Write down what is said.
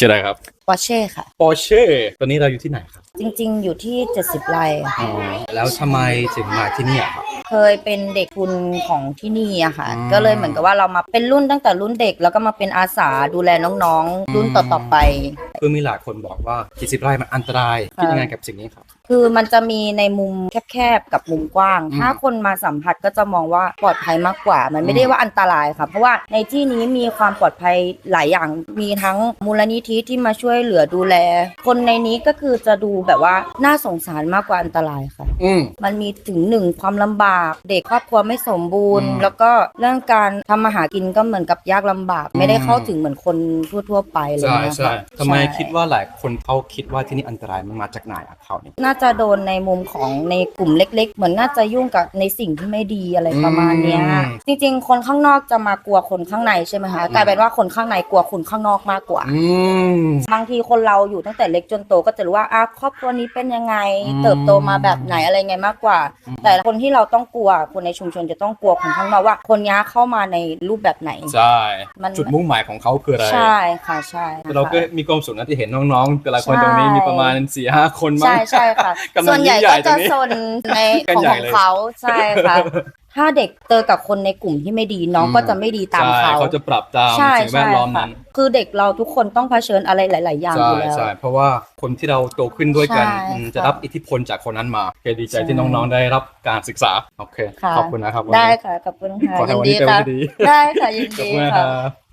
ชื่ออะไรครับปอร์เช่ค่ะ ปอร์เช่ตอนนี้เราอยู่ที่ไหนครับ จริงๆ อยู่ที่ 70ไร่อะค่ะแล้วทำไมถึงมาที่นี่อะครับ เคยเป็นเด็กทุนของที่นี่อะค่ะ อืมก็เลยเหมือนกับว่าเรามาเป็นรุ่นตั้งแต่รุ่นเด็ก แล้วก็มาเป็นอาสาดูแลน้องๆ รุ่นต่อๆไปคือมีหลายคนบอกว่ากิจไร่มันอันตรายค่ะคิดยังไงกับสิ่งนี้ครับ คือมันจะมีในมุมแคบๆกับมุมกว้างอืมถ้าคนมาสัมผัสก็จะมองว่าปลอดภัยมากกว่า มันไม่ได้ว่าอันตรายค่ะเพราะว่าในที่นี้มีความปลอดภัยหลายอย่างมีทั้งมูลนิธิที่มาช่วยเหลือดูแล คนในนี้ก็คือจะดูแบบว่าน่าสงสารมากกว่าอันตรายค่ะอืมมันมีถึงหนึ่งความลำบาก เด็กครอบครัวไม่สมบูรณ์อืมแล้วก็เรื่องการทำมาหากินก็เหมือนกับยากลำบาก ไม่ได้เข้าถึงเหมือนคนทั่ว ๆ ไปเลยใช่นะคะใช่ทำไมใช่คิดว่าหลายคนเขาคิดว่าที่นี่อันตรายมันมาจากไหนอะเขาเนี่ย น่าจะโดนในมุมของในกลุ่มเล็ก ๆ เหมือนน่าจะยุ่งกับในสิ่งที่ไม่ดีอะไรประมาณเนี้ย อืม จริงๆ คนข้างนอกจะมากลัวคนข้างในใช่ไหมคะกลายเป็นว่าคนข้างในกลัวคนข้างนอกมากกว่า อืม บางทีคนเราอยู่ตั้งแต่เล็กจนโตก็จะรู้ว่าอะครอบครัวนี้เป็นยังไง อืม เติบโตมาแบบไหนอะไรไงมากกว่าอืมแต่คนที่เราต้องกลัวคนในชุมชนจะต้องกลัวคนข้างนอกว่า คนนี้เข้ามาในรูปแบบไหน ใช่ มัน จุดมุ่งหมายของเขาคืออะไร ใช่ค่ะใช่แต่เราก็ค่ะมีความสุขนะที่เห็นน้องๆแต่ละคนใช่ตรงนี้มีประมาณ4ี่ห้าคนมั้งใช่ใช่ค่ะกำลังส่วนใหญ่ยิ่งใหญ่ก็จะตรงนี้ซนในกันของใหญ่ของเลยเขาใช่ค่ะถ้าเด็กเจอกับคนในกลุ่มที่ไม่ดีน้องก็จะไม่ดีตามใช่เขาเขาจะปรับตามใช่สิ่งแวใช่ดล้อมค่ะนั้นคือเด็กเราทุกคนต้องเผชิญอะไรหลาย ๆ อย่างอใช่ยู่แล้วใช่เพราะว่าคนที่เราโตขึ้นด้วยกันใช่อืมค่ะจะรับอิทธิพลจากคนนั้นมาโอเคดีใจใช่ที่น้องๆได้รับการศึกษาโอเคค่ะขอบคุณนะครับวันได้นี้ค่ะขอบคุณค่ะขอให้ยินวันดีนี้เป็นวัค่ะนที่ดีได้ค่ะยินขอบดีคุณนะคค่ะรับ